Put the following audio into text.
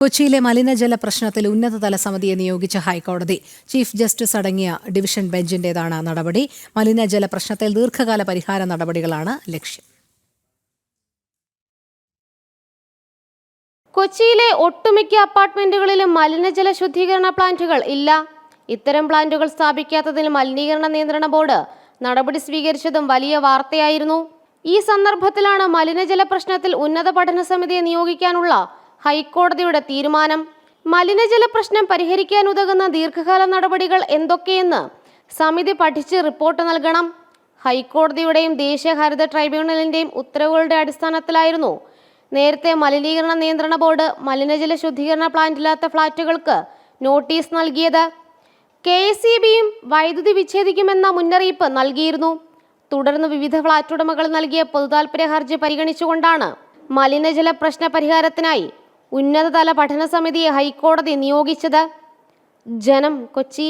കൊച്ചിയിലെ മലിനജല പ്രശ്നത്തിൽ ഉന്നതതല സമിതിയെ നിയോഗിച്ച ഹൈക്കോടതി ചീഫ് ജസ്റ്റിസ് അടങ്ങിയ ഡിവിഷൻ ബെഞ്ചിന്റേതാണ് നടപടി. മലിനജല പ്രശ്നത്തിൽ ദീർഘകാല പരിഹാര നടപടികളാണ് ലക്ഷ്യം. കൊച്ചിയിലെ ഒട്ടുമിക്ക അപ്പാർട്ട്മെന്റുകളിലും മലിനജല ശുദ്ധീകരണ പ്ലാന്റുകൾ ഇല്ല. ഇത്തരം പ്ലാന്റുകൾ സ്ഥാപിക്കാത്തതിൽ മലിനീകരണ നിയന്ത്രണ ബോർഡ് നടപടി സ്വീകരിച്ചതും വലിയ വാർത്തയായിരുന്നു. ഈ സന്ദർഭത്തിലാണ് മലിനജല പ്രശ്നത്തിൽ ഉന്നത പഠന സമിതിയെ നിയോഗിക്കാനുള്ള ഹൈക്കോടതിയുടെ തീരുമാനം മലിനജല പ്രശ്നം പരിഹരിക്കാൻ ഉതകുന്ന ദീർഘകാല നടപടികൾ എന്തൊക്കെയെന്ന് സമിതി പഠിച്ച് റിപ്പോർട്ട് നൽകണം. ഹൈക്കോടതിയുടെയും ദേശീയ ഹരിത ട്രൈബ്യൂണലിന്റെയും ഉത്തരവുകളുടെ അടിസ്ഥാനത്തിലായിരുന്നു നേരത്തെ മലിനീകരണ നിയന്ത്രണ ബോർഡ് മലിനജല ശുദ്ധീകരണ പ്ലാന്റില്ലാത്ത ഫ്ളാറ്റുകൾക്ക് നോട്ടീസ് നൽകിയത്. കെ എസ് ഇ ബിയും വൈദ്യുതി വിച്ഛേദിക്കുമെന്ന മുന്നറിയിപ്പ് നൽകിയിരുന്നു. തുടർന്ന് വിവിധ ഫ്ളാറ്റ് ഉടമകൾ നൽകിയ പൊതുതാൽപര്യ ഹർജി പരിഗണിച്ചുകൊണ്ടാണ് മലിനജല പ്രശ്ന പരിഹാരത്തിനായി ഉന്നതതല പഠന സമിതിയെ ഹൈക്കോടതി നിയോഗിച്ചത് ജനം കൊച്ചി